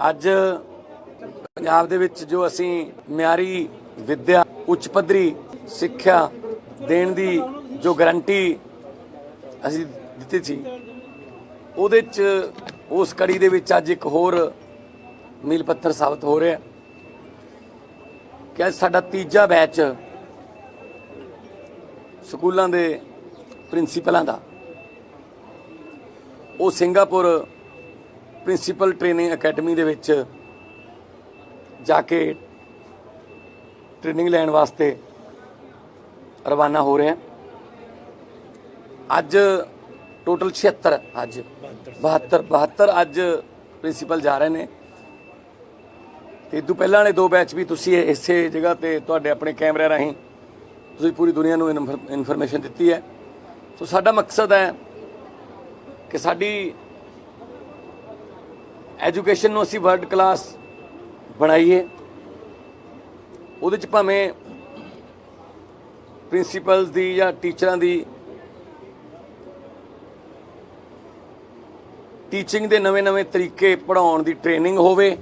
ਅੱਜ ਪੰਜਾਬ ਦੇ ਵਿੱਚ ਜੋ ਅਸੀਂ ਮਿਆਰੀ ਵਿੱਦਿਆ, ਉੱਚ ਪੱਧਰੀ ਸਿੱਖਿਆ ਦੇਣ ਦੀ ਜੋ ਗਾਰੰਟੀ ਅਸੀਂ ਦਿੱਤੀ ਸੀ, ਉਹਦੇ ਚ ਉਸ ਕੜੀ ਦੇ ਵਿੱਚ ਅੱਜ ਇੱਕ ਹੋਰ ਮੀਲ ਪੱਥਰ ਸਾਬਤ ਹੋ ਰਿਹਾ। ਕਿ ਅੱਜ ਸਾਡਾ ਤੀਜਾ ਬੈਚ ਸਕੂਲਾਂ ਦੇ ਪ੍ਰਿੰਸੀਪਲਾਂ ਦਾ। ਉਹ ਸਿੰਗਾਪੁਰ ਪ੍ਰਿੰਸੀਪਲ ਟ੍ਰੇਨਿੰਗ ਅਕੈਡਮੀ ਦੇ ਵਿੱਚ ਜਾ ਕੇ ਟ੍ਰੇਨਿੰਗ ਲੈਣ ਵਾਸਤੇ ਰਵਾਨਾ ਹੋ ਰਿਹਾ। ਅੱਜ ਟੋਟਲ 76 ਅੱਜ। 72 72 ਅੱਜ ਪ੍ਰਿੰਸੀਪਲ ਜਾ ਰਹੇ ਨੇ। ਤੇ ਤੋਂ ਪਹਿਲਾਂ ਵਾਲੇ ਦੋ ਬੈਚ ਵੀ ਤੁਸੀਂ ਇਸੇ ਜਗ੍ਹਾ ਤੇ ਤੁਹਾਡੇ ਆਪਣੇ ਕੈਮਰੇ ਰਾਹੀਂ ਤੁਸੀਂ ਪੂਰੀ ਦੁਨੀਆ ਨੂੰ ਇਨਫੋਰਮੇਸ਼ਨ ਦਿੱਤੀ ਹੈ। ਸੋ ਸਾਡਾ ਮਕਸਦ ਹੈ ਕਿ ਸਾਡੀ ਐਜੂਕੇਸ਼ਨ ਨੂੰ ਅਸੀਂ ਵਰਲਡ ਕਲਾਸ ਬਣਾਈਏ। ਉਹਦੇ ਚ ਭਾਵੇਂ ਪ੍ਰਿੰਸੀਪਲਸ ਦੀ ਜਾਂ ਟੀਚਰਾਂ ਦੀ ਟੀਚਿੰਗ ਦੇ ਨਵੇਂ-ਨਵੇਂ ਤਰੀਕੇ ਪੜਾਉਣ ਦੀ ਟ੍ਰੇਨਿੰਗ ਹੋਵੇ,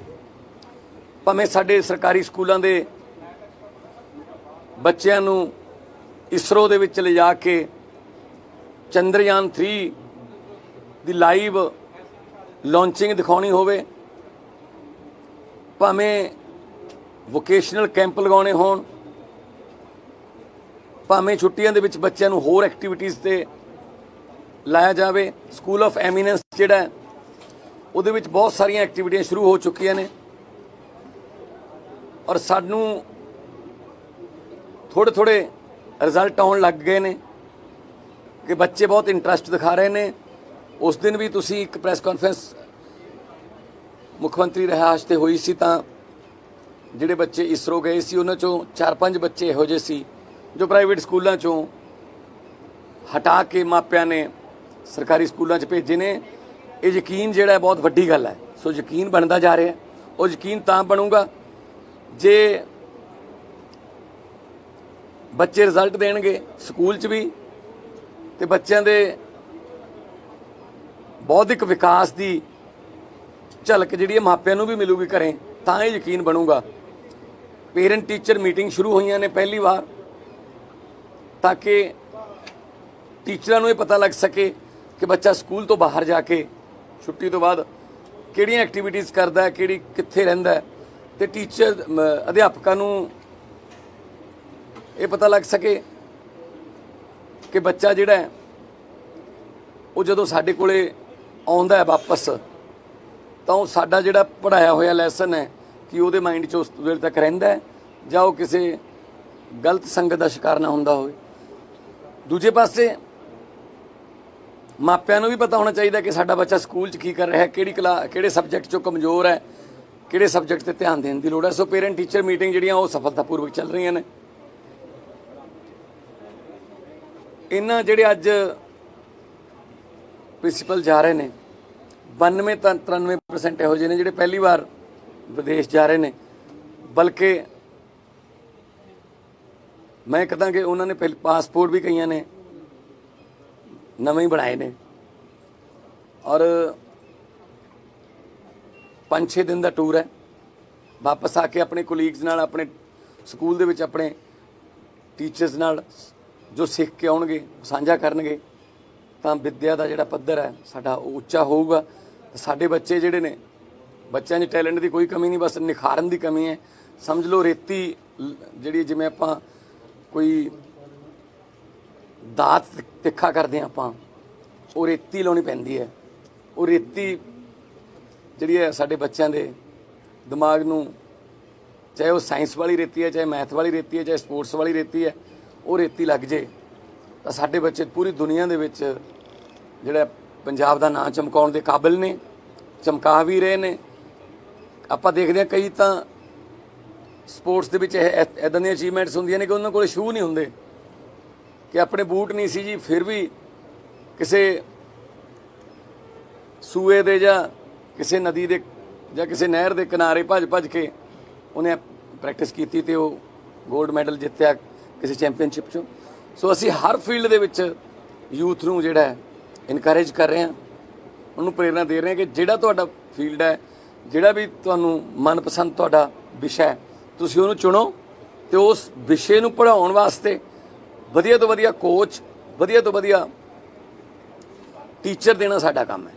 ਭਾਵੇਂ ਸਾਡੇ ਸਰਕਾਰੀ ਸਕੂਲਾਂ ਦੇ ਬੱਚਿਆਂ ਨੂੰ ਇਸਰੋ ਦੇ ਵਿੱਚ ਲਿਜਾ ਕੇ ਚੰਦਰਯਾਨ 3 ਦੀ ਲਾਈਵ ਲਾਂਚਿੰਗ ਦਿਖਾਉਣੀ ਹੋਵੇ, ਭਾਵੇਂ ਵੋਕੇਸ਼ਨਲ ਕੈਂਪ ਲਗਾਉਣੇ ਹੋਣ, ਭਾਵੇਂ ਛੁੱਟੀਆਂ ਦੇ ਵਿੱਚ ਬੱਚਿਆਂ ਨੂੰ ਹੋਰ ਐਕਟੀਵਿਟੀਜ਼ ਤੇ ਲਾਇਆ ਜਾਵੇ ਸਕੂਲ ਆਫ ਐਮੀਨੈਂਸ ਜਿਹੜਾ ਉਹਦੇ ਵਿੱਚ ਬਹੁਤ ਸਾਰੀਆਂ ਐਕਟੀਵਿਟੀਆਂ ਸ਼ੁਰੂ ਹੋ ਚੁੱਕੀਆਂ ਨੇ। ਔਰ ਸਾਨੂੰ ਥੋੜੇ ਥੋੜੇ ਰਿਜ਼ਲਟ ਆਉਣ ਲੱਗ ਗਏ ਨੇ ਕਿ ਬੱਚੇ ਬਹੁਤ ਇੰਟਰਸਟ ਦਿਖਾ ਰਹੇ ਨੇ। ਉਸ ਦਿਨ ਵੀ ਤੁਸੀਂ ਇੱਕ ਪ੍ਰੈਸ ਕਾਨਫਰੰਸ ਮੁੱਖ ਮੰਤਰੀ ਰਿਹਾਇਸ਼ ਤੇ ਹੋਈ ਸੀ ਤਾਂ ਜਿਹੜੇ ਬੱਚੇ ਇਸਰੋ ਗਏ ਸੀ, ਉਹਨਾਂ ਚੋਂ 4-5 ਬੱਚੇ ਇਹੋ ਜਿਹੇ ਸੀ ਜੋ ਪ੍ਰਾਈਵੇਟ ਸਕੂਲਾਂ ਚੋਂ ਹਟਾ ਕੇ ਮਾਪਿਆਂ ਨੇ ਸਰਕਾਰੀ ਸਕੂਲਾਂ 'ਚ ਭੇਜੇ ਨੇ। ਇਹ ਯਕੀਨ ਜਿਹੜਾ ਬਹੁਤ ਵੱਡੀ ਗੱਲ ਹੈ। ਸੋ ਯਕੀਨ ਬਣਦਾ ਜਾ ਰਿਹਾ ਉਹ ਯਕੀਨ ਤਾਂ ਬਣੂਗਾ ਜੇ ਬੱਚੇ ਰਿਜ਼ਲਟ ਦੇਣਗੇ ਸਕੂਲ 'ਚ ਵੀ ਤੇ ਬੱਚਿਆਂ ਦੇ ਬੌਧਿਕ ਵਿਕਾਸ ਦੀ ਝਲਕ ਜਿਹੜੀ ਹੈ ਮਾਪਿਆਂ ਨੂੰ ਵੀ ਮਿਲੂਗੀ ਘਰੇ, ਤਾਂ ਇਹ ਯਕੀਨ ਬਣੂਗਾ। ਪੇਰੈਂਟ ਟੀਚਰ ਮੀਟਿੰਗ ਸ਼ੁਰੂ ਹੋਈਆਂ ਨੇ ਪਹਿਲੀ ਵਾਰ, ਤਾਂ ਕਿ ਟੀਚਰਾਂ ਨੂੰ ਇਹ ਪਤਾ ਲੱਗ ਸਕੇ ਕਿ ਬੱਚਾ ਸਕੂਲ ਤੋਂ ਬਾਹਰ ਜਾ ਕੇ ਛੁੱਟੀ ਤੋਂ ਬਾਅਦ ਕਿਹੜੀਆਂ ਐਕਟੀਵਿਟੀਜ਼ ਕਰਦਾ ਹੈ, ਕਿਹੜੀ ਕਿੱਥੇ ਰਹਿੰਦਾ ਹੈ, ਤੇ ਟੀਚਰ ਅਧਿਆਪਕਾਂ ਨੂੰ ਇਹ ਪਤਾ ਲੱਗ ਸਕੇ ਕਿ ਬੱਚਾ ਜਿਹੜਾ ਉਹ ਜਦੋਂ ਸਾਡੇ ਕੋਲੇ ਆਉਂਦਾ ਹੈ ਵਾਪਸ, ਤਾਂ ਉਹ ਸਾਡਾ ਜਿਹੜਾ ਪੜਾਇਆ ਹੋਇਆ ਲੈਸਨ ਹੈ ਕਿ ਉਹਦੇ ਮਾਈਂਡ 'ਚ ਉਸ ਵੇਲੇ ਤੱਕ ਰਹਿੰਦਾ ਹੈ, ਜਾਂ ਉਹ ਕਿਸੇ ਗਲਤ ਸੰਗਤ ਦਾ ਸ਼ਿਕਾਰ ਨਾ ਹੁੰਦਾ ਹੋਵੇ। ਦੂਜੇ ਪਾਸੇ ਮਾਪਿਆਂ ਨੂੰ ਵੀ ਪਤਾ ਹੋਣਾ ਚਾਹੀਦਾ ਕਿ ਸਾਡਾ ਬੱਚਾ ਸਕੂਲ 'ਚ ਕੀ ਕਰ ਰਿਹਾ ਹੈ, ਕਿਹੜੀ ਕਲਾ, ਕਿਹੜੇ ਸਬਜੈਕਟ 'ਚੋਂ ਕਮਜ਼ੋਰ ਹੈ, ਕਿਹੜੇ ਸਬਜੈਕਟ ਤੇ ਧਿਆਨ ਦੇਣ ਦੀ ਲੋੜ ਹੈ। ਸੋ ਪੇਰੈਂਟ ਟੀਚਰ ਮੀਟਿੰਗ ਜਿਹੜੀਆਂ ਉਹ ਸਫਲਤਾਪੂਰਵਕ ਚੱਲ ਰਹੀਆਂ ਨੇ। ਇਹਨਾਂ ਜਿਹੜੇ ਅੱਜ ਪ੍ਰਿੰਸੀਪਲ ਜਾ ਰਹੇ ਨੇ। 92 ਤਾਂ 93% ਇਹੋ ਜਿਹੇ ਨੇ ਜਿਹੜੇ ਪਹਿਲੀ ਵਾਰ ਵਿਦੇਸ਼ ਜਾ ਰਹੇ ਨੇ। ਬਲਕਿ ਮੈਂ ਕਹਦਾ ਕਿ ਉਹਨਾਂ ਨੇ ਪਹਿਲੇ ਪਾਸਪੋਰਟ ਵੀ ਕਈਆਂ ਨੇ, ਨਵੇਂ ਹੀ ਬਣਾਏ ਨੇ। ਔਰ 5-6 ਦਿਨ ਦਾ ਟੂਰ ਹੈ। ਵਾਪਸ ਆ ਕੇ ਆਪਣੇ ਕੋਲੀਗਸ ਨਾਲ, ਆਪਣੇ ਸਕੂਲ ਦੇ ਵਿੱਚ ਆਪਣੇ ਟੀਚਰਸ ਨਾਲ ਜੋ ਸਿੱਖ ਕੇ ਆਉਣਗੇ, ਸਾਂਝਾ ਕਰਨਗੇ। ਤਾਂ ਵਿੱਦਿਆ ਦਾ ਜਿਹੜਾ ਪੱਧਰ ਹੈ, ਸਾਡਾ ਉਹ ਉੱਚਾ ਹੋਊਗਾ। ਸਾਡੇ ਬੱਚੇ ਜਿਹੜੇ ਨੇ, ਬੱਚਿਆਂ 'ਚ ਟੈਲੈਂਟ ਦੀ ਕੋਈ ਕਮੀ ਨਹੀਂ, ਬਸ ਨਿਖਾਰਨ ਦੀ ਕਮੀ ਹੈ। ਸਮਝ ਲਓ, ਰੇਤੀ ਜਿਹੜੀ ਜਿਵੇਂ ਆਪਾਂ ਕੋਈ ਦਾਤ ਤਿੱਖਾ ਕਰਦੇ ਹਾਂ ਆਪਾਂ, ਉਹ ਰੇਤੀ ਲਾਉਣੀ ਪੈਂਦੀ ਹੈ। ਉਹ ਰੇਤੀ ਜਿਹੜੀ ਹੈ ਸਾਡੇ ਬੱਚਿਆਂ ਦੇ ਦਿਮਾਗ ਨੂੰ, ਚਾਹੇ ਉਹ ਸਾਇੰਸ ਵਾਲੀ ਰੇਤੀ ਹੈ, ਚਾਹੇ ਮੈਥ ਵਾਲੀ ਰੇਤੀ ਹੈ, ਚਾਹੇ ਸਪੋਰਟਸ ਵਾਲੀ ਰੇਤੀ ਹੈ, ਉਹ ਰੇਤੀ ਲੱਗ ਜੇ। ਤਾਂ ਸਾਡੇ ਬੱਚੇ ਪੂਰੀ ਦੁਨੀਆ ਦੇ ਵਿੱਚ ਜਿਹੜਾ ਪੰਜਾਬ ਦਾ ਨਾਂ ਚਮਕਾਉਣ ਦੇ ਕਾਬਿਲ ਨੇ, ਚਮਕਾ ਵੀ ਰਹੇ ਨੇ। ਆਪਾਂ ਦੇਖਦੇ ਹਾਂ ਕਈ ਤਾਂ ਸਪੋਰਟਸ ਦੇ ਵਿੱਚ ਇਦਾਂ ਦੀਆਂ ਅਚੀਵਮੈਂਟਸ ਹੁੰਦੀਆਂ ਨੇ ਕਿ ਉਹਨਾਂ ਕੋਲ ਸ਼ੂ ਨਹੀਂ ਹੁੰਦੇ। ਕਿ ਆਪਣੇ ਬੂਟ ਨਹੀਂ ਸੀ ਜੀ, ਫਿਰ ਵੀ ਕਿਸੇ ਸੂਏ ਦੇ ਜਾਂ ਕਿਸੇ ਨਦੀ ਦੇ ਜਾਂ ਕਿਸੇ ਨਹਿਰ ਦੇ ਕਿਨਾਰੇ ਭੱਜ ਭੱਜ ਕੇ ਉਹਨੇ ਪ੍ਰੈਕਟਿਸ ਕੀਤੀ ਤੇ ਉਹ 골ਡ ਮੈਡਲ ਜਿੱਤਿਆ ਕਿਸੇ ਚੈਂਪੀਅਨਸ਼ਿਪ ਚੋਂ। ਸੋ ਅਸੀਂ ਹਰ ਫੀਲਡ ਦੇ ਵਿੱਚ ਯੂਥ ਨੂੰ ਜਿਹੜਾ ਇਨਕਰੇਜ ਕਰ ਰਹੇ ਹਾਂ। ਉਹਨੂੰ ਪ੍ਰੇਰਣਾ ਦੇ ਰਹੇ ਹਾਂ ਕਿ ਜਿਹੜਾ ਤੁਹਾਡਾ ਫੀਲਡ ਹੈ, ਜਿਹੜਾ ਵੀ ਤੁਹਾਨੂੰ ਮਨਪਸੰਦ ਤੁਹਾਡਾ ਵਿਸ਼ਾ ਹੈ, ਤੁਸੀਂ ਉਹਨੂੰ ਚੁਣੋ ਤੇ ਉਸ ਵਿਸ਼ੇ ਨੂੰ ਪੜਾਉਣ ਵਾਸਤੇ ਵਧੀਆ ਤੋਂ ਵਧੀਆ ਕੋਚ ਵਧੀਆ ਤੋਂ ਵਧੀਆ ਟੀਚਰ ਦੇਣਾ ਸਾਡਾ ਕੰਮ ਹੈ।